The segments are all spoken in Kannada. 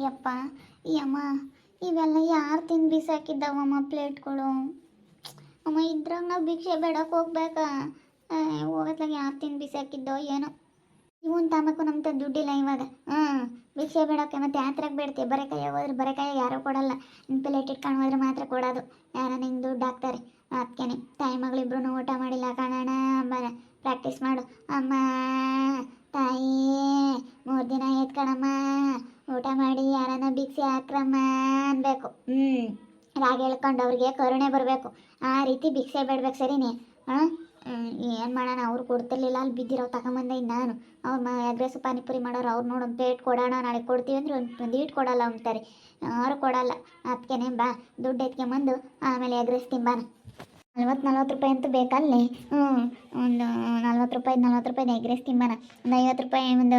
ಯಪ್ಪ ಈ ಅಮ್ಮ ಇವೆಲ್ಲ ಯಾರು ತಿಂದು ಬಿಸಾಕಿದ್ದಾವಮ್ಮ ಪ್ಲೇಟ್ಗಳು? ಅಮ್ಮ, ಇದ್ರಾಗ ನಾವು ಭಿಕ್ಷೆ ಬೇಡಕ್ಕೆ ಹೋಗ್ಬೇಕಾ. ಹೋಗತ್ಲಾಗ ಯಾರು ತಿಂದು ಬಿಸಾಕಿದ್ದೋ ಏನೋ. ಇವನ್ ತಾಂಬೇಕು ನಮ್ಮ ತ ದುಡ್ಡಿಲ್ಲ ಇವಾಗ. ಹಾಂ ಭಿಕ್ಷೆ ಬೇಡಕ್ಕೆ ಮತ್ತೆ ಯಾತ್ರಾಗ ಬೇಡ್ತೀವಿ ಬರೀ ಹೋದ್ರೆ ಬರೆ ಯಾರೂ ಕೊಡಲ್ಲ. ನಿನ್ನ ಪ್ಲೇಟ್ ಇಟ್ಕೊಂಡು ಹೋದ್ರೆ ಮಾತ್ರ ಕೊಡೋದು. ಯಾರ ನಿಂಗೆ ದುಡ್ಡು ಹಾಕ್ತಾರೆ. ಅದಕ್ಕೇನೆ ತಾಯಿ ಮಗಳಿಬ್ರು ಊಟ ಮಾಡಿಲ್ಲ ಕಾಣೋಣ ಬರ ಪ್ರಾಕ್ಟೀಸ್ ಮಾಡು ಅಮ್ಮ ತಾಯಿ ಮೂರು ದಿನ ಆಯ್ತು ಕಣಮ್ಮ ಊಟ ಮಾಡಿ ಯಾರನ್ನ ಭಿಕ್ಷೆ ಹಾಕ್ರಮ್ಮ ಅನ್ಬೇಕು ಹ್ಞೂ ರಾಗ ಅವ್ರಿಗೆ ಕರುಣೆ ಬರಬೇಕು. ಆ ರೀತಿ ಭಿಕ್ಷೆ ಬೇಡ್ಬೇಕು ಸರಿನೇ? ಹಾಂ ಏನು ಮಾಡೋಣ? ಅವ್ರು ಕೊಡ್ತಿರ್ಲಿಲ್ಲ, ಅಲ್ಲಿ ಬಿದ್ದಿರೋ ತಗೊಂಬಂದೆ ನಾನು. ಅವ್ರು ಅಗ್ರೆಸ್ ಪಾನಿಪುರಿ ಮಾಡೋರು ಅವ್ರು ನೋಡು ಒಂದು ಪ್ಲೇಟ್ ಕೊಡೋಣ, ನಾಳೆ ಕೊಡ್ತೀವಿ ಅಂದ್ರೆ ಒಂದು ಒಂದು ಈಟ್ ಕೊಡೋಲ್ಲ ಅಂತಾರೆ. ಯಾರು ಕೊಡೋಲ್ಲ. ಅದಕ್ಕೆ ಬಾ, ದುಡ್ಡು ಎತ್ಕೊಂಬಂದು ಆಮೇಲೆ ಎಗ್ರೆಸ್ ತಿಂಬಾನ ನಲ್ವತ್ತು ನಲ್ವತ್ತು ರೂಪಾಯಿ ಅಂತೂ ಬೇಕಲ್ಲಿ? ಹ್ಞೂ ಒಂದು ನಲ್ವತ್ತು ರೂಪಾಯಿ ನಲ್ವತ್ತು ರೂಪಾಯಿ ಎಗ್ರೆಸ್ ತಿಂಬಾನ ಒಂದು ಐವತ್ತು ರೂಪಾಯಿ, ಒಂದು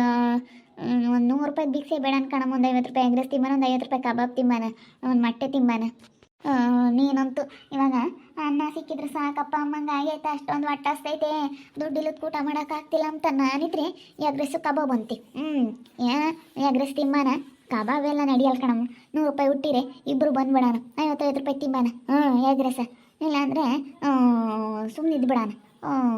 ಒಂದು ನೂರು ರೂಪಾಯಿ ಭಿಕ್ಷೆ ಬೇಡ ಅನ್ಕಣಮ್ಮ. ಒಂದು ಐವತ್ತು ರೂಪಾಯಿ ಎಗ್ರೆಸ್ ತಿಂಬಾನ ಒಂದು ಐವತ್ತು ರೂಪಾಯಿ ಕಬಾಬ್ ತಿಂಬಾನ ಒಂದು ಮೊಟ್ಟೆ ತಿಂಬಾನ ನೀನಂತೂ ಇವಾಗ ಅನ್ನ ಸಿಕ್ಕಿದ್ರೆ ಸಾಕಪ್ಪ ಅಮ್ಮಂಗೆ ಆಗೈತೆ, ಅಷ್ಟೊಂದು ಹೊಟ್ಟೆ ದುಡ್ಡು ದುಡ್ಡಿಲ್ಲದ ಊಟ ಮಾಡೋಕ್ಕಾಗ್ತಿಲ್ಲ ಅಂತ ನಾನಿದ್ರೆ ಎಗ್ರೆಸ್ಸು ಕಬಾಬ್ ಅಂತಿ. ಹ್ಞೂ ಏ ಎಗ್ರೆಸ್ ತಿಮ್ಮಾನ ಕಬಾಬ್ ಎಲ್ಲ ನಡೆಯಲ್ಲ ಕಣಮ್ಮ. ನೂರು ರೂಪಾಯಿ ಹುಟ್ಟಿರೆ ಇಬ್ಬರು ಬಂದ್ಬಿಡೋಣ. ಐವತ್ತೈದು ರೂಪಾಯಿ ತಿಂಬಾನ? ಹ್ಞೂ ಎಗ್ರೆಸ. ಇಲ್ಲಾಂದರೆ ಸುಮ್ಮನೆ ಇದ್ಬಿಡೋಣ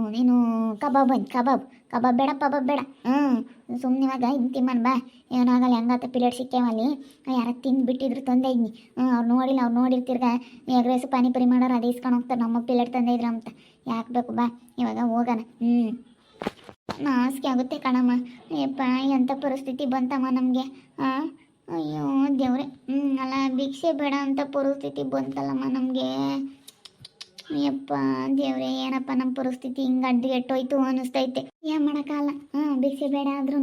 ನೀನು ಕಬಾಬ್ ಬಂದು ಕಬಾಬ್. ಕಬಾಬ್ ಬೇಡ ಕಬಾಬ್ ಬೇಡ. ಹ್ಞೂ ಸುಮ್ಮನೆ ಇವಾಗ ಇದು ತಿಮ್ಮನ್ ಬಾ. ಏನಾಗಲ್ಲ ಹೆಂಗತ್ತ ಪಿರಿಯಡ್ ಸಿಕ್ಕೇವಲ್ಲಿ ಯಾರ ತಿಂದು ಬಿಟ್ಟಿದ್ರು ತಂದೆ ಇದ್ನಿ. ಹ್ಞೂ, ಅವ್ರು ನೋಡಿಲ್ಲ, ಅವ್ರು ನೋಡಿರ್ತಿರ್ಗ. ಎಗ್ ರೈಸ್ ಪಾನಿಪುರಿ ಮಾಡೋರು, ಅದೇ ಇಸ್ಕೊಂಡು ಹೋಗ್ತಾರೆ. ನಮ್ಮ ಪಿರಿಯಡ್ ತಂದೆ ಇದ್ರು ಅಂತ. ಯಾಕೆ ಬೇಕು ಬಾ, ಇವಾಗ ಹೋಗೋಣ. ಹ್ಞೂ. ನಾಚಿಕೆ ಆಗುತ್ತೆ ಕಣಮ್ಮ. ಯಪ್ಪ ಎಂಥ ಪರಿಸ್ಥಿತಿ ಬಂತಮ್ಮ ನಮಗೆ ಹಾಂ ಅಯ್ಯೋ, ದೇವ್ರೆ. ಹ್ಞೂ, ಅಲ್ಲ, ಭಿಕ್ಷೆ ಬೇಡ ಅಂತ ಪರಿಸ್ಥಿತಿ ಬಂತಲ್ಲಮ್ಮ ನಮಗೆ. ಯಪ್ಪ ದೇವ್ರೆ, ಏನಪ್ಪ ನಮ್ಮ ಪರಿಸ್ಥಿತಿ ಹಿಂಗೆ ಅಡ್ಡಿಗೆಟ್ಟೋಯ್ತು ಅನ್ನಿಸ್ತೈತೆ ಏನು ಮಾಡೋಕ್ಕಲ್ಲ ಹ್ಞೂ ಭಿಕ್ಷೆ ಬೇಡ ಆದ್ರೂ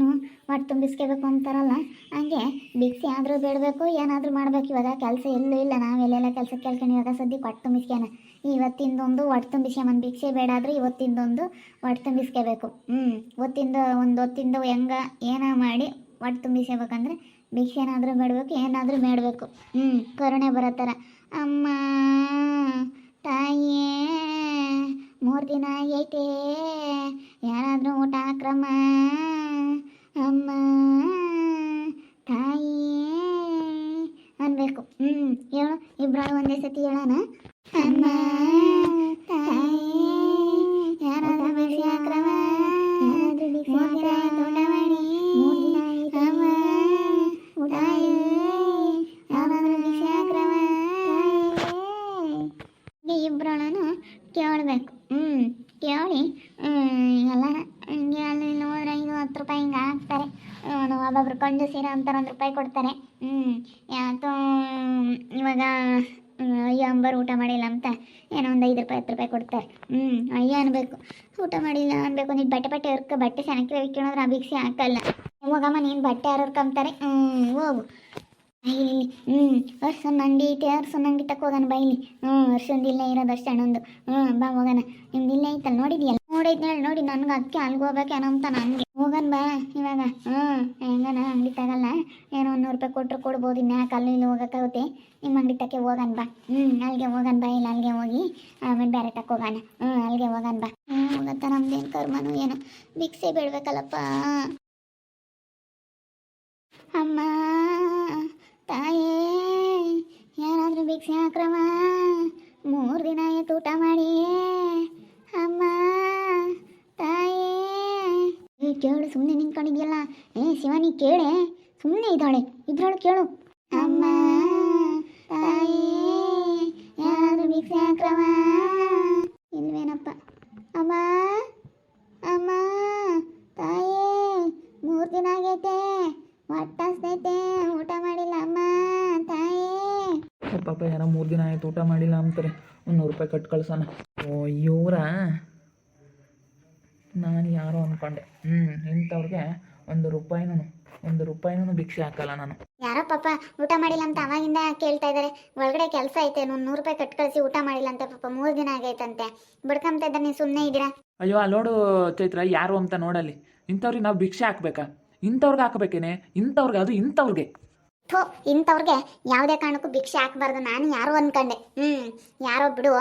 ಹೊಟ್ಟೆ ತುಂಬಿಸ್ಕೋಬೇಕು ಅಂತಾರಲ್ಲ. ಹಂಗೆ ಭಿಕ್ಷೆ ಆದರೂ ಬೇಡಬೇಕು, ಏನಾದರೂ ಮಾಡ್ಬೇಕು. ಇವಾಗ ಕೆಲಸ ಎಲ್ಲೂ ಇಲ್ಲ. ನಾವು ಎಲ್ಲೆಲ್ಲ ಕೆಲಸ ಕೇಳ್ಕೊಂಡು ಇವಾಗ ಸದ್ಯಕ್ಕೆ ಹೊಟ್ಟೆ ತುಂಬಿಸ್ಕೋಣ ಇವತ್ತಿಂದೊಂದು ಹೊಟ್ಟೆ ತುಂಬಿಸ್ಕೊಂಬಂದು ಭಿಕ್ಷೆ ಬೇಡ ಆದರೂ ಇವತ್ತಿಂದೊಂದು ಹೊಟ್ಟೆ ತುಂಬಿಸ್ಕೋಬೇಕು. ಹ್ಞೂ ಒತ್ತಿಂದ ಒಂದು ಹೊತ್ತಿಂದ ಹೆಂಗ ಏನೋ ಮಾಡಿ ಹೊಟ್ಟೆ ತುಂಬಿಸ್ಕೋಬೇಕಂದ್ರೆ ಭಿಕ್ಷೆ ಏನಾದರೂ ಬೇಡಬೇಕು ಏನಾದರೂ ಬೇಡಬೇಕು ಹ್ಞೂ ಕರುಣೆ ಬರೋ ಥರ ಅಮ್ಮ ತಾಯಿಯೇ, ಮೂರು ದಿನ ಐತೆ, ಯಾರಾದರೂ ಊಟ ಕ್ರಮ ಅಮ್ಮ, ತಾಯಿಯೇ ಅನ್ಬೇಕು. ಹ್ಞೂ ಹೇಳು ಇಬ್ಬರು ಒಂದೇ ಸತಿ ಹೇಳೋಣ? ಅಮ್ಮ ತಾಯೇ ಯಾರಾದರೂ ಹಾಕ್ರಮ್ಮ ಯಾರಾದರೂ ಊಟ ಅಮ್ಮ ತಾಯಿ ಯಾರಾದರೂ ಬಿಸಿ ಹಾಕ್ರಮ್ಮ ತಾಯಿಯೇ ಇಬ್ಬರೊಳನು ಕೇಳಬೇಕು ಹ್ಞೂ ಕೇಳಿ ಎಲ್ಲ ಹಿಂಗೆ ಅಲ್ಲಿ ಇಲ್ಲಿ ಹೋದ್ರೆ ಐದು ಹತ್ತು ರೂಪಾಯಿ ಹಿಂಗೆ ಹಾಕ್ತಾರೆ ಹ್ಮ್, ಒಬ್ಬೊಬ್ರು ಕಂಡು ಸೀರೆ ಅಂತಾರೆ ಒಂದು ರೂಪಾಯಿ ಕೊಡ್ತಾರೆ. ಹ್ಞೂ ಯಾಕೋ ಇವಾಗ ಅಯ್ಯ, ಅಂಬರು ಊಟ ಮಾಡಿಲ್ಲ ಅಂತ ಏನೋ ಒಂದು ಐದು ರೂಪಾಯಿ, ಹತ್ತು ರೂಪಾಯಿ ಕೊಡ್ತಾರೆ. ಹ್ಞೂ ಅಯ್ಯ, ಅನ್ಬೇಕು. ಊಟ ಮಾಡಿಲ್ಲ ಅನ್ಬೇಕು. ನೀನು ಬಟ್ಟೆ ಬಟ್ಟೆ ಇರ್ಕ ಬಟ್ಟೆ ಸೆನಕ್ಕೆ ಇಕ್ಕಿಣೋದ್ರೆ ಆ ಭಿಕ್ಷೆ ಹಾಕಲ್ಲ. ಹೋಗಮ್ಮ ನೀನು ಬಟ್ಟೆ ಯಾರು ಕಂಬ್ತಾರೆ ಹ್ಞೂ ಹೋಗು. ಇಲ್ಲಿ ಹ್ಞೂ ಅರ್ಸೊಂದು ಅಂಗಡಿ ಐತೆ ಅರ್ಸೊಂದು ಅಂಗಡಿ ತಕ್ಕ ಹೋಗೋಣ ಬಾ ಇಲ್ಲಿ. ಹ್ಞೂ ಇಲ್ಲೇ ಇರೋದು ಅಷ್ಟೇ ಹಣ್ಣೊಂದು ಹ್ಞೂ ಬಾ ಹೋಗೋಣ. ನಿಮ್ದು ಇಲ್ಲೇ ಐತಲ್ಲ, ನೋಡಿದ್ಯಲ್ಲ? ನೋಡೈತೆ ಹೇಳಿ ನೋಡಿ, ನನಗೆ ಅದಕ್ಕೆ ಅಲ್ಲಿಗೆ ಹೋಗ್ಬೇಕೇನೋ ಅಂತ ನನಗೆ. ಹೋಗೋಣ ಬಾ, ಇವಾಗ. ಹ್ಞೂ ಹೆಂಗನ ಅಂಗಡಿ ತಗಲ್ಲ ಏನೋ ಒಂದು ನೂರು ರೂಪಾಯಿ ಕೊಟ್ಟರು ಕೊಡ್ಬೋದು ಇನ್ಯಾಕೆ ಯಾಕೆ ಅಲ್ಲಿ ಇಲ್ಲಿ ಹೋಗೋಕ್ಕಾಗುತ್ತೆ ನಿಮ್ಮ ಅಂಗಡಿ ತಕ್ಕೆ ಹೋಗನ್ ಬಾ. ಹ್ಞೂ ಅಲ್ಲಿಗೆ ಹೋಗನ್ ಬಾ, ಇಲ್ಲ ಅಲ್ಲಿಗೆ ಹೋಗಿ, ಆಮೇಲೆ ಬೇರೆ ತಕ್ಕ ಹೋಗೋಣ. ಹ್ಞೂ ಅಲ್ಲಿಗೆ ಹೋಗನ್ ಬಾ. ಹ್ಞೂ ಹೋಗತ್ತ ನಮ್ದೇನು ಕರ್ಮನು ಏನು. ಭಿಕ್ಷೆ ಬೇಡ್ಬೇಕಲ್ಲಪ್ಪ. ಅಮ್ಮ, ತಾಯೇ ಯಾರಾದರೂ ಭಿಕ್ಷೆ ಹಾಕ್ರಮ್ಮ ಮೂರು ದಿನ ಆಯ್ತು ಊಟ ಮಾಡಿ ಅಮ್ಮ ತಾಯೇ ಏ ಕೇಳು ಸುಮ್ಮನೆ ನಿಂತ್ಕೊಂಡಿದ್ಯಲ್ಲ? ಏ ಶಿವಾನಿ, ಕೇಳೆ ಸುಮ್ಮನೆ ಇದ್ದಾಳೆ. ಇದ್ರಳು ಕೇಳು. ಅಮ್ಮ, ತಾಯೇ, ಯಾರು ಭಿಕ್ಷೆ ಹಾಕ್ರಮ್ಮ ಇಲ್ವೇನಪ್ಪ? ಅಮ್ಮ ಅಮ್ಮ, ತಾಯೇ, ಮೂರು ದಿನ ಆಗೈತೆ. ಹೊಟ್ಟಸ್ತೈತೆ ಊಟ ಮಾಡಿಲ್ಲ ಅಮ್ಮ, ತಾಯೇ. ಪಾಪ ಏನೋ ಮೂರು ದಿನ ಆಯ್ತು, ಊಟ ಮಾಡಿಲ್ಲ ಅಂತಾರೆ. ಒಂದು ನೂರು ರೂಪಾಯಿ ಕಟ್ ಕಳ್ಸೋಣ. ಓ, ಇವರ? ನಾನು ಯಾರೋ ಅಂದ್ಕೊಂಡೆ ಹ್ಞೂ ಇಂಥವ್ರಿಗೆ ಒಂದು ರೂಪಾಯಿನೂ ಒಂದು ರೂಪಾಯಿನೂ ಭಿಕ್ಷೆ ಹಾಕಲ್ಲ ನಾನು. ಯಾರೋ ಪಾಪ ಊಟ ಮಾಡಿಲ್ಲ ಅಂತ ಅವಾಗಿಂದ ಕೇಳ್ತಾ ಇದ್ದಾರೆ. ಒಳಗಡೆ ಕೆಲಸ ಐತೆ ನೂರು ರೂಪಾಯಿ ಕಟ್ ಕಳಿಸಿ ಊಟ ಮಾಡಿಲ್ಲ ಅಂತ ಪಾಪ ಮೂರು ದಿನ ಆಗೈತಂತೆ. ಬಡ್ಕಂತ ಇದ್ದಾರೆ ನೀವು ಸುಮ್ಮನೆ ಇದ್ದೀರಾ? ಅಯ್ಯೋ ಅಲ್ಲಿ ನೋಡು ಚೈತ್ರ ಯಾರು ಅಂತ ನೋಡಲಿ ಇಂಥವ್ರಿಗೆ ನಾವು ಭಿಕ್ಷೆ ಹಾಕ್ಬೇಕಾ? ಇಂಥವ್ರಿಗೆ ಹಾಕ್ಬೇಕೇನೆ? ಇಂಥವ್ರಿಗೆ ಅದು ಇಂಥವ್ರಿಗೆ. ಥೋ ಇಂಥವ್ರಿಗೆ ಯಾವುದೇ ಕಾರಣಕ್ಕೂ ಭಿಕ್ಷೆ ಹಾಕ್ಬಾರ್ದು. ನಾನು ಯಾರೋ ಅನ್ಕೊಂಡೆ. ಹ್ಞೂ ಯಾರೋ ಬಿಡು.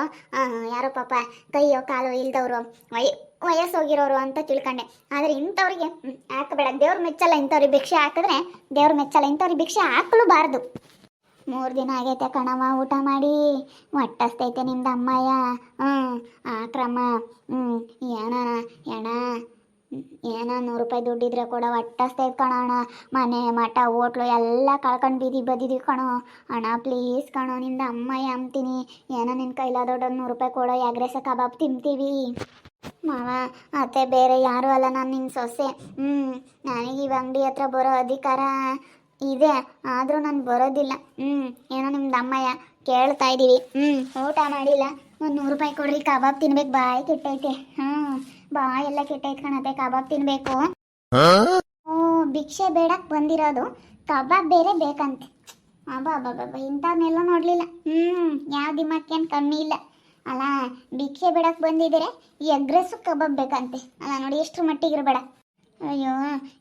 ಯಾರೋ ಪಾಪ ಕೈಯೋ ಕಾಲೋ ಇಲ್ದವರು. ಅಯ್ಯ ವಯಸ್ಸೋಗಿರೋರು ಅಂತ ತಿಳ್ಕೊಂಡೆ. ಆದರೆ ಇಂಥವ್ರಿಗೆ ಹಾಕಬೇಡ ದೇವ್ರ ಮೆಚ್ಚಲ್ಲ ಇಂಥವ್ರಿಗೆ ಭಿಕ್ಷೆ ಹಾಕಿದ್ರೆ ದೇವ್ರ ಮೆಚ್ಚಲ್ಲ, ಇಂಥವ್ರಿಗೆ ಭಿಕ್ಷೆ ಹಾಕಲೂಬಾರ್ದು. ಮೂರು ದಿನ ಆಗೈತೆ ಕಣವ ಊಟ ಮಾಡಿ. ಹೊಟ್ಟಸ್ತೈತೆ ನಿಮ್ದು ಅಮ್ಮಯ್ಯ. ಹ್ಞೂ ಆಕ್ರಮ. ಹ್ಞೂ ಏನ ಎಣ ಏನೋ ನೂರು ರೂಪಾಯಿ ದುಡ್ಡಿದ್ರೆ ಕೂಡ ಹೊಟ್ಟಸ್ತೈತೆ ಕಣ ಅಣ್ಣ. ಮನೆ ಮಠ, ಹೋಟ್ಲು ಎಲ್ಲ ಕಳ್ಕೊಂಡು ಬೀದಿ ಬದಿದೀವಿ ಕಣೋ. ಅಣ್ಣ ಪ್ಲೀಸ್ ಕಣೋ, ನಿಂದ ಅಮ್ಮಯ್ಯ ಅಂತೀನಿ ಏನೋ ನಿನ್ನ ಕೈಲಾದೊಡ್ಡ ನೂರು ರೂಪಾಯಿ ಕೊಡೋ, ಎಗ್ರೆಸ ಕಬಾಬ್ ತಿಂತೀವಿ. ಮಾವ, ಅತ್ತೆ ಬೇರೆ ಯಾರೂ ಅಲ್ಲ ನಾನು ನಿನ್ನ ಸೊಸೆ. ಹ್ಞೂ ನನಗೆ ಈ ಅಂಗಡಿ ಹತ್ರ ಬರೋ ಅಧಿಕಾರ ಇದೆ, ಆದರೂ ನಾನು ಬರೋದಿಲ್ಲ. ಹ್ಞೂ ಏನೋ ನಿಮ್ದು ಅಮ್ಮಯ್ಯ ಕೇಳ್ತಾ ಇದ್ದೀವಿ ಹ್ಞೂ ಊಟ ಮಾಡಿಲ್ಲ. ಒಂದು ನೂರು ರೂಪಾಯಿ ಕೊಡ್ರಿ, ಕಬಾಬ್ ತಿನ್ಬೇಕು, ಬಾಯಿ ಕೆಟ್ಟೈತೆ. ಹ್ಞೂ ಬಾಯಿ ಎಲ್ಲ ಕೆಟ್ಟೈತೆ ಕಬಾಬ್ ತಿನ್ಬೇಕು. ಓ ಭಿಕ್ಷೆ ಬೇಡಕ್ ಬಂದಿರೋದು. ಕಬಾಬ್ ಬೇರೆ ಬೇಕಂತೆ. ಅಬ್ಬಾ ಅಬ್ಬಾ ಇಂಥವ್ನೆಲ್ಲ ನೋಡಲಿಲ್ಲ. ಹ್ಮ್ ಯಾವ ದಿಮಾಕೇನು ಕಮ್ಮಿ ಇಲ್ಲ. ಅಲ್ಲ ಭಿಕ್ಷೆ ಬೇಡಕ್ ಬಂದಿದ್ರೆ ಎಗ್ರೆಸ್ಸು ಕಬಾಬ್ ಬೇಕಂತೆ. ಅಲ್ಲ ನೋಡಿ ಎಷ್ಟು ಮಟ್ಟಿಗೆ ಇರಬೇಡ ಅಯ್ಯೋ,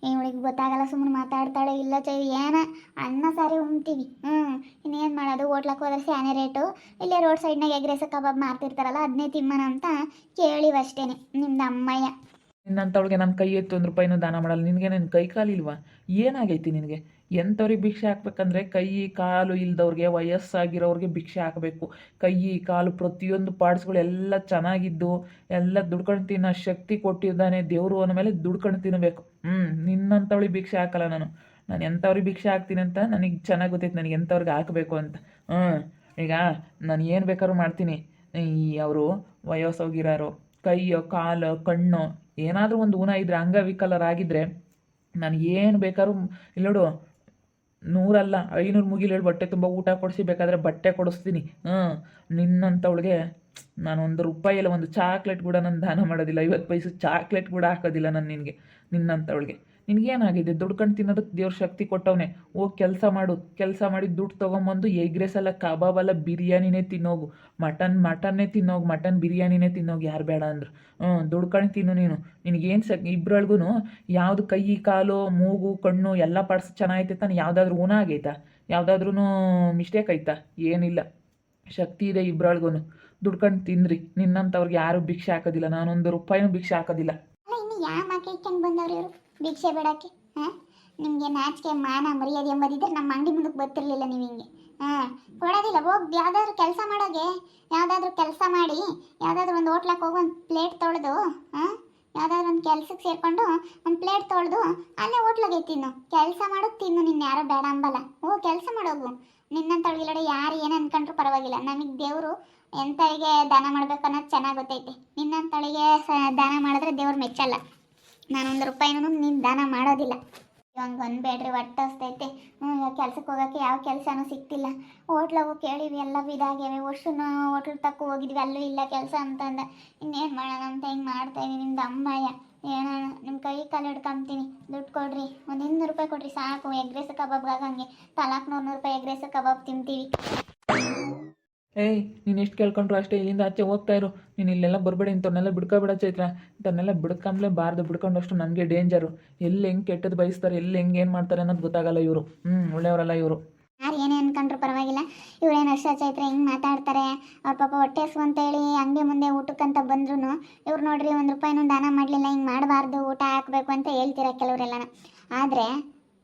ಇವಳಿಗೆ ಗೊತ್ತಾಗಲ್ಲ ಸುಮ್ಮನೆ ಮಾತಾಡ್ತಾಳೆ, ಇಲ್ಲ ಚೈ, ಏನ? ಅನ್ನ ಸಾರಿ ಉಣ್ತೀವಿ. ಹ್ಞೂ ಇನ್ನೇನು ಮಾಡೋದು? ಹೋಟ್ಲಕ್ಕೆ ಹೋದ್ರೆ ಸ್ಯಾನೆ ರೇಟು. ಇಲ್ಲೇ ರೋಡ್ ಸೈಡ್ನಾಗ ಎಗ್ರೆಸ ಕಬಾಬ್ ಮಾರ್ತಿರ್ತಾರಲ್ಲ ಅದನ್ನೇ ತಿಮ್ಮನ ಅಂತ ಕೇಳಿವಷ್ಟೇನೆ ನಿಮ್ದು ಅಮ್ಮಯ್ಯ. ನಿನ್ನಂಥವಳಿಗೆ ನನ್ನ ಕೈ ಎತ್ತು ಒಂದು ರೂಪಾಯಿನೂ ದಾನ ಮಾಡಲ್ಲ, ನಿನಗೆ ನನ್ನ ಕೈ ಕಾಲಿಲ್ವಾ? ಏನಾಗೈತಿ ನಿನಗೆ? ಎಂಥವ್ರಿಗೆ ಭಿಕ್ಷೆ ಹಾಕ್ಬೇಕಂದ್ರೆ ಕೈ, ಕಾಲು ಇಲ್ದವ್ರಿಗೆ ವಯಸ್ಸಾಗಿರೋರಿಗೆ ಭಿಕ್ಷೆ ಹಾಕಬೇಕು. ಕೈ, ಕಾಲು ಪ್ರತಿಯೊಂದು ಪಾರ್ಟ್ಸ್ಗಳೆಲ್ಲ ಚೆನ್ನಾಗಿದ್ದು, ಎಲ್ಲ ದುಡ್ಕೊಂಡು ತಿನ್ನೋ ಶಕ್ತಿ ಕೊಟ್ಟಿದ್ದಾನೆ ದೇವರು ಅಂದಮೇಲೆ ದುಡ್ಕೊಂಡು ತಿನ್ನಬೇಕು ಹ್ಞೂ ನಿನ್ನಂಥವ್ಳಿಗೆ ಭಿಕ್ಷೆ ಹಾಕಲ್ಲ ನಾನು. ನಾನು ಎಂಥವ್ರಿಗೆ ಭಿಕ್ಷೆ ಹಾಕ್ತೀನಿ ಅಂತ ನನಗೆ ಚೆನ್ನಾಗಿ ಗೊತ್ತೈತೆ, ನನಗೆ ಎಂಥವ್ರಿಗೆ ಹಾಕಬೇಕು ಅಂತ. ಹ್ಞೂ ಈಗ ನಾನು ಏನು ಬೇಕಾದ್ರೂ ಮಾಡ್ತೀನಿ. ಈ ಅವರು ವಯಸ್ಸೋಗಿರೋರು ಕೈಯೋ ಕಾಲು, ಕಣ್ಣು, ಏನಾದರೂ ಒಂದು ಊನ ಇದ್ರೆ ಅಂಗವಿಕಲರಾಗಿದ್ದರೆ ನಾನು ಏನು ಬೇಕಾದ್ರೂ ಇಲ್ಲೋಡು ನೂರಲ್ಲ, ಐನೂರು ಮುಗಿಲೇಳು ಬಟ್ಟೆ ತುಂಬ ಊಟ ಕೊಡಿಸಿ ಬೇಕಾದರೆ ಬಟ್ಟೆ ಕೊಡಿಸ್ತೀನಿ. ಹ್ಞೂ ನಿನ್ನಂಥವಳಿಗೆ ನಾನು ಒಂದು ರೂಪಾಯಿ ಇಲ್ಲ ಒಂದು ಚಾಕ್ಲೇಟ್ ಕೂಡ ನಾನು ದಾನ ಮಾಡೋದಿಲ್ಲ. ಐವತ್ತು ಪೈಸೆ ಚಾಕ್ಲೇಟ್ ಕೂಡ ಹಾಕೋದಿಲ್ಲ ನಾನು ನಿನಗೆ ನಿನ್ನಂಥವಳಿಗೆ ನಿನಗೇನಾಗಿದೆ? ದುಡ್ಕೊಂಡು ತಿನ್ನೋದಕ್ಕೆ ದೇವ್ರ ಶಕ್ತಿ ಕೊಟ್ಟವನೆ. ಹೋಗಿ ಕೆಲಸ ಮಾಡು. ಕೆಲಸ ಮಾಡಿ ದುಡ್ಡು ತೊಗೊಂಬಂದು ಎಗ್ ರೈಸ್ ಅಲ್ಲ ಕಬಾಬ್ ಅಲ್ಲ ಬಿರಿಯಾನಿನೇ ತಿನ್ನೋಗು. ಮಟನ್, ಮಟನ್ನೇ ತಿನ್ನೋಗು. ಮಟನ್ ಬಿರಿಯಾನಿನೇ ತಿನ್ನೋಗು. ಯಾರು ಬೇಡ ಅಂದ್ರು. ಹ್ಞೂ ದುಡ್ಕೊಂಡು ತಿನ್ನು ನೀನು. ನಿನಗೇನು ಸ ಇಬ್ಬರೊಳಗೂ ಯಾವುದು ಕೈ, ಕಾಲು, ಮೂಗು, ಕಣ್ಣು ಎಲ್ಲ ಪಾರ್ಟ್ಸ್ ಚೆನ್ನಾಗೈತೆ ತಾನು. ಯಾವುದಾದ್ರೂ ಊನ ಆಗೈತಾ? ಯಾವುದಾದ್ರೂ ಮಿಸ್ಟೇಕ್ ಆಯ್ತಾ ಏನಿಲ್ಲ. ಶಕ್ತಿ ಇದೆ ಇಬ್ಬರೊಳಗೂ ದುಡ್ಕೊಂಡು ತಿನ್ರಿ. ನಿನ್ನಂಥವ್ರಿಗೆ ಯಾರು ಭಿಕ್ಷೆ ಹಾಕೋದಿಲ್ಲ. ನಾನೊಂದು ರೂಪಾಯಿನೂ ಭಿಕ್ಷೆ ಹಾಕೋದಿಲ್ಲ. ಭಿಕ್ಷೆ ಬೇಡಕ್ಕೆ? ಹಾಂ? ನಿಮಗೆ ನಾಚಿಕೆ, ಮಾನ, ಮರ್ಯಾದೆ ಎಂಬುದಿದ್ರೆ ನಮ್ಮ ಅಂಗಡಿ ಮುಂದಕ್ಕೆ ಬರ್ತಿರ್ಲಿಲ್ಲ ನೀವು ಹಿಂಗೆ. ಹಾಂ? ಕೊಡೋದಿಲ್ಲ, ಹೋಗಿ ಯಾವುದಾದ್ರು ಕೆಲಸ ಮಾಡೋಗೆ. ಯಾವುದಾದ್ರೂ ಕೆಲಸ ಮಾಡಿ, ಯಾವುದಾದ್ರು ಒಂದು ಹೋಟ್ಲಕ್ಕೆ ಹೋಗಿ ಒಂದು ಪ್ಲೇಟ್ ತೊಳೆದು, ಹಾಂ? ಯಾವುದಾದ್ರು ಒಂದು ಕೆಲ್ಸಕ್ಕೆ ಸೇರಿಕೊಂಡು ಒಂದು ಪ್ಲೇಟ್ ತೊಳೆದು ಅಲ್ಲೇ ಹೋಟ್ಲಾಗೆ ತಿನ್ನು. ಕೆಲಸ ಮಾಡೋದು ತಿನ್ನು, ನಿನ್ನ ಯಾರೋ ಬೇಡ ಅಂಬಲ್ಲ. ಓ ಕೆಲಸ ಮಾಡೋಗು. ನಿನ್ನಂತವಳಿಗೆಲ್ಲಡೆ ಯಾರು ಏನು ಅನ್ಕೊಂಡ್ರು ಪರವಾಗಿಲ್ಲ. ನಮಗೆ ದೇವರು ಎಂಥವರಿಗೆ ದಾನ ಮಾಡ್ಬೇಕು ಅನ್ನೋದು ಚೆನ್ನಾಗಿ ಗೊತ್ತೈತೆ. ನಿನ್ನಂತಳಿಗೆ ಸ, ದಾನ ಮಾಡಿದ್ರೆ ದೇವ್ರು ಮೆಚ್ಚಲ್ಲ. ನಾನು ಒಂದು ರೂಪಾಯಿನೂ ನೀನು ದಾನ ಮಾಡೋದಿಲ್ಲ. ಇವಂಗೆ ಒಂದ್ಬೇಡ್ರಿ ಒಟ್ಟು ಹಸ್ತೈತೆ. ಹ್ಞೂ ಕೆಲ್ಸಕ್ಕೆ ಹೋಗೋಕ್ಕೆ ಯಾವ ಕೆಲಸನೂ ಸಿಕ್ತಿಲ್ಲ ಹೋಟ್ಲಾಗು ಕೇಳಿವಿ, ಎಲ್ಲ ಇದಾಗ್ಯಾವೆ ವರ್ಷನೂ ಹೋಟ್ಲ್ ತಕ್ಕ ಹೋಗಿದ್ವಿ, ಅಲ್ಲೂ ಇಲ್ಲ ಕೆಲಸ ಅಂತಂದ. ಇನ್ನೇನು ಮಾಡೋಣ ಅಂತ ಹಿಂಗೆ ಮಾಡ್ತಾ ಇದೀನಿ, ನಿಮ್ದು ಅಮ್ಮಯ್ಯ ಏನೋ ನಿಮ್ಮ ಕೈ ಕಾಲು ಹಿಡ್ಕೊಂತೀನಿ. ದುಡ್ಡು ಕೊಡ್ರಿ, ಒಂದು ಇನ್ನೂರು ರೂಪಾಯಿ ಕೊಡ್ರಿ ಸಾಕು. Egg rice ಕಬಾಬ್ಗೆ ಆಗಂಗೆ. ತಲಾಕ್ ನೂರು ರೂಪಾಯಿ ಎಗ್ ರೈಸ್ ಕಬಾಬ್ ತಿಂತೀವಿ. ಏಯ್, ನೀನು ಎಷ್ಟು ಕೇಳ್ಕೊಂಡ್ರು ಅಷ್ಟೇ ಇಲ್ಲಿಂದ ಆಚೆ ಹೋಗ್ತಾ ಇರು. ನೀನು ಇಲ್ಲೆಲ್ಲ ಬರಬೇಡ ಇಂಥವ್ರನ್ನೆಲ್ಲ ಬಿಡ್ಕೊಬೇಡ ಚೈತ್ರ. ಇಂಥವ್ರನ್ನೆಲ್ಲ ಬಿಡ್ಕೊಂಬ್ಲೇ ಬಾರ್ದು, ಬಿಡ್ಕೊಂಡಷ್ಟು ನನಗೆ ಡೇಂಜರು. ಎಲ್ಲಿ ಹೆಂಗೆ ಕೆಟ್ಟದ್ದು ಬಯಸ್ತಾರೆ, ಎಲ್ಲಿ ಹೆಂಗೆ ಏನು ಮಾಡ್ತಾರೆ ಅನ್ನೋದು ಗೊತ್ತಾಗಲ್ಲ ಇವರು. ಹ್ಞೂ ಒಳ್ಳೆಯವರಲ್ಲ ಇವರು. ಯಾರು ಏನೇ ಅನ್ಕೊಂಡ್ರು ಪರವಾಗಿಲ್ಲ. ಇವ್ರೇನು ಅಷ್ಟ ಚೈತ್ರ ಹಿಂಗೆ ಮಾತಾಡ್ತಾರೆ. ಅವ್ರ ಪಾಪ ಹೊಟ್ಟೆ ಅಂತೇಳಿ ಅಂಗಡಿ ಮುಂದೆ ಊಟಕ್ಕಂತ ಬಂದ್ರು ಇವ್ರು ನೋಡ್ರಿ ಒಂದು ರೂಪಾಯಿನೂ ದಾನ ಮಾಡಲಿಲ್ಲ, ಹಿಂಗೆ ಮಾಡಬಾರ್ದು, ಊಟ ಹಾಕಬೇಕು ಅಂತ ಹೇಳ್ತೀರ ಕೆಲವರೆಲ್ಲನ. ಆದರೆ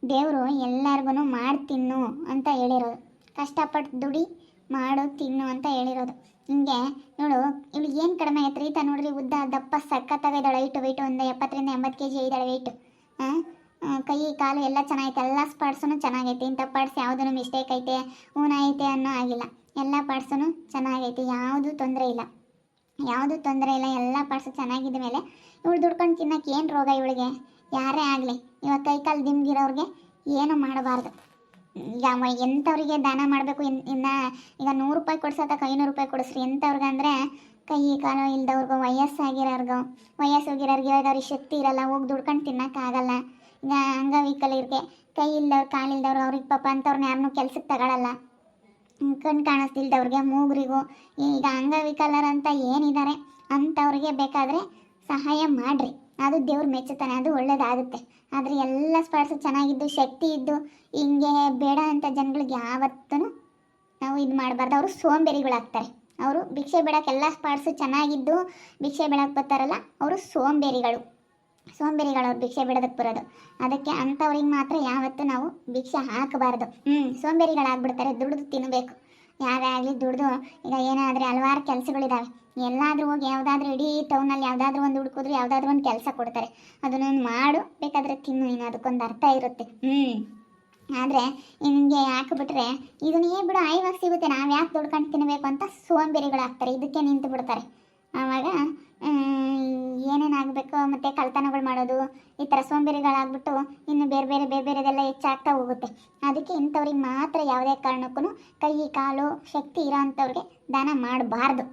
ದೇವರು ಎಲ್ಲರಿಗೂ ಮಾಡ್ತಿನ್ನು ಅಂತ ಹೇಳಿರೋದು. ಕಷ್ಟಪಟ್ಟು ದುಡಿ ಮಾಡು ತಿನ್ನು ಅಂತ ಹೇಳಿರೋದು. ಹಿಂಗೆ ಇವಳು ಇವಳಿಗೆ ಏನು ಕಡಿಮೆ ಆಯ್ತು ರೀತ ನೋಡ್ರಿ, ಉದ್ದ ದಪ್ಪ ಸಖತ್ತಾಗಿದ್ದಾಳೆ ವೈಟು ವೈಟು ಒಂದು ಎಪ್ಪತ್ತರಿಂದ ಎಂಬತ್ತು ಕೆ ಜಿ ಇದ್ದಾಳೆ ವೈಟು ಕೈ, ಕಾಲು ಎಲ್ಲ ಚೆನ್ನಾಗೈತೆ. ಎಲ್ಲ ಸ್ಪಾಟ್ಸೂ ಚೆನ್ನಾಗೈತೆ. ಇಂಥ ಪಾರ್ಟ್ಸ್ ಯಾವುದೂ ಮಿಸ್ಟೇಕ್ ಐತೆ, ಊನ ಐತೆ ಅನ್ನೋ ಆಗಿಲ್ಲ ಎಲ್ಲ ಪಾರ್ಟ್ಸೂ ಚೆನ್ನಾಗೈತೆ. ಯಾವುದೂ ತೊಂದರೆ ಇಲ್ಲ. ಯಾವುದೂ ತೊಂದರೆ ಇಲ್ಲ. ಎಲ್ಲ ಪಾರ್ಟ್ಸು ಚೆನ್ನಾಗಿದ್ದ ಮೇಲೆ ಇವಳು ದುಡ್ಕೊಂಡು ತಿನ್ನಕ್ಕೆ ಏನು ರೋಗ ಇವಳಿಗೆ? ಯಾರೇ ಆಗಲಿ. ಇವಾಗ ಕೈ, ಕಾಲು ದಿಮ್ಗಿರೋರಿಗೆ ಏನು ಮಾಡಬಾರ್ದು. ಈಗ ಎಂಥವ್ರಿಗೆ ದಾನ ಮಾಡಬೇಕು ಇನ್ನು ಈಗ ನೂರು ರೂಪಾಯಿ ಕೊಡ್ಸೋತಕ್ಕ ಐನೂರು ರೂಪಾಯಿ ಕೊಡಿಸ್ರಿ ಎಂಥವ್ರಿಗೆ ಅಂದರೆ ಕೈ ಕಾಲು ಇಲ್ದವ್ರಿಗೂ ವಯಸ್ಸಾಗಿರೋರ್ಗು, ವಯಸ್ಸೋಗಿರೋರ್ಗೆ ಇವಾಗ ಅವ್ರಿಗೆ ಶಕ್ತಿ ಇರಲ್ಲ, ಹೋಗಿ ದುಡ್ಕೊಂಡು ತಿನ್ನೋಕ್ಕಾಗಲ್ಲ ಈಗ ಅಂಗವಿಕಲರಿಗೆ ಕೈ ಇಲ್ದವ್ರು ಕಾಲಿಲ್ದವ್ರು ಅವ್ರಿಗೆ ಪಾಪ ಅಂಥವ್ರನ್ನ ಯಾರನ್ನೂ ಕೆಲ್ಸಕ್ಕೆ ತಗೊಳ್ಳಲ್ಲ ಕಣ್ಣು ಕಾಣಿಸ್ತಿಲ್ದವ್ರಿಗೆ, ಮೂಗರಿಗೂ ಈಗ ಅಂಗವಿಕಲರಂತ ಏನಿದ್ದಾರೆ ಅಂಥವ್ರಿಗೆ ಬೇಕಾದರೆ ಸಹಾಯ ಮಾಡಿರಿ. ಅದು ದೇವ್ರು ಮೆಚ್ಚುತ್ತಾನೆ, ಅದು ಒಳ್ಳೇದಾಗುತ್ತೆ. ಆದರೆ ಎಲ್ಲ ಸ್ಪಾಟ್ಸು ಚೆನ್ನಾಗಿದ್ದು, ಶಕ್ತಿ ಇದ್ದು, ಹಿಂಗೆ ಬೇಡ ಅಂತ ಜನಗಳಿಗೆ ಯಾವತ್ತೂ ನಾವು ಇದು ಮಾಡಬಾರ್ದು. ಅವರು ಸೋಂಬೇರಿಗಳಾಗ್ತಾರೆ. ಅವರು ಭಿಕ್ಷೆ ಬಿಡೋಕ್ಕೆಲ್ಲ ಸ್ಪಾಟ್ಸು ಚೆನ್ನಾಗಿದ್ದು ಭಿಕ್ಷೆ ಬೇಡಕ್ಕೆ ಬರ್ತಾರಲ್ಲ, ಅವರು ಸೋಂಬೇರಿಗಳು. ಸೋಂಬೇರಿಗಳು ಅವ್ರು ಭಿಕ್ಷೆ ಬಿಡೋದಕ್ಕೆ ಬರೋದು. ಅದಕ್ಕೆ ಅಂಥವ್ರಿಗೆ ಮಾತ್ರ ಯಾವತ್ತೂ ನಾವು ಭಿಕ್ಷೆ ಹಾಕಬಾರ್ದು. ಹ್ಞೂ ಸೋಂಬೇರಿಗಳಾಗ್ಬಿಡ್ತಾರೆ, ದುಡಿದು ತಿನ್ನಬೇಕು ಯಾರೇ ಆಗಲಿ ದುಡ್ದು, ಈಗ ಏನಾದರೆ ಹಲವಾರು ಕೆಲಸಗಳಿದ್ದಾವೆ ಎಲ್ಲಾದರೂ ಹೋಗಿ ಯಾವುದಾದ್ರೂ ಇಡೀ ಟೌನಲ್ಲಿ ಯಾವುದಾದ್ರೂ ಒಂದು ಹುಡುಕಿದ್ರು ಯಾವುದಾದ್ರೂ ಒಂದು ಕೆಲಸ ಕೊಡ್ತಾರೆ. ಅದನ್ನೊಂದು ಮಾಡು, ಬೇಕಾದರೆ ತಿನ್ನು ನೀನು ಅದಕ್ಕೊಂದು ಅರ್ಥ ಇರುತ್ತೆ. ಹ್ಞೂ ಆದರೆ ನಿಮಗೆ ಹಾಕಿಬಿಟ್ರೆ ಇದನ್ನೇ ಬಿಡು ಐವಾಗ ಸಿಗುತ್ತೆ. ನಾವು ಯಾಕೆ ದುಡ್ಕೊಂಡು ತಿನ್ನಬೇಕು ಅಂತ ಸೋಂಬೇರಿಗಳಾಗ್ತಾರೆ. ಇದಕ್ಕೆ ನಿಂತು ಬಿಡ್ತಾರೆ ಆವಾಗ ಏನೇನಾಗಬೇಕು ಮತ್ತು ಕಳ್ತನಗಳು ಮಾಡೋದು, ಈ ಥರ ಸೋಂಬೇರಿಗಳಾಗ್ಬಿಟ್ಟು ಇನ್ನು ಬೇರೆ ಬೇರೆ ಬೇರೆ ಬೇರೆದೆಲ್ಲ ಹೆಚ್ಚಾಗ್ತಾ ಹೋಗುತ್ತೆ. ಅದಕ್ಕೆ ಇಂಥವ್ರಿಗೆ ಮಾತ್ರ ಯಾವುದೇ ಕಾರಣಕ್ಕೂ ಕೈ, ಕಾಲು, ಶಕ್ತಿ ಇರೋ ಅಂಥವ್ರಿಗೆ ದಾನ ಮಾಡಬಾರ್ದು.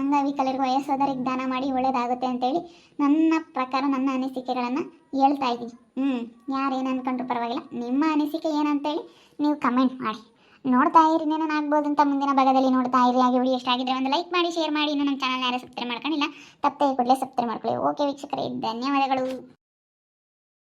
ಅಂಗವಿಕಲರಿಗೆ ವಯಸ್ಸಾದವರಿಗೆ ದಾನ ಮಾಡಿ ಒಳ್ಳೇದಾಗುತ್ತೆ ಅಂತೇಳಿ ನನ್ನ ಪ್ರಕಾರ, ನನ್ನ ಅನಿಸಿಕೆಗಳನ್ನು ಹೇಳ್ತಾ ಇದ್ದೀನಿ. ಹ್ಞೂ ಯಾರು ಏನು ಅನ್ಕೊಂಡ್ರು ಪರವಾಗಿಲ್ಲ. ನಿಮ್ಮ ಅನಿಸಿಕೆ ಏನಂತೇಳಿ ನೀವು ಕಮೆಂಟ್ ಮಾಡಿ. ನೋಡ್ತಾ ಇರಿ ಆಗ್ಬೋದು ಅಂತ ಮುಂದಿನ ಭಾಗದಲ್ಲಿ ನೋಡ್ತಾ ಇರಿ. ಹಾಗೆ ವಿಡಿಯೋ ಇಷ್ಟ ಆಗಿದ್ರೆ ಒಂದು ಲೈಕ್ ಮಾಡಿ ಶೇರ್ ಮಾಡಿ. ಇನ್ನು ನಮ್ಮ ಚಾನಲ್ ಯಾರು ಸಬ್ಸ್ಕ್ರೈಬ್ ಮಾಡ್ಕೊಂಡಿಲ್ಲ ತಪ್ಪೇ ಕೂಡಲೇ ಸಬ್ಸ್ಕ್ರೈಬ್ ಮಾಡ್ಕೊಳ್ಳಿ. ಓಕೆ ವೀಕ್ಷಕರೇ, ಧನ್ಯವಾದಗಳು.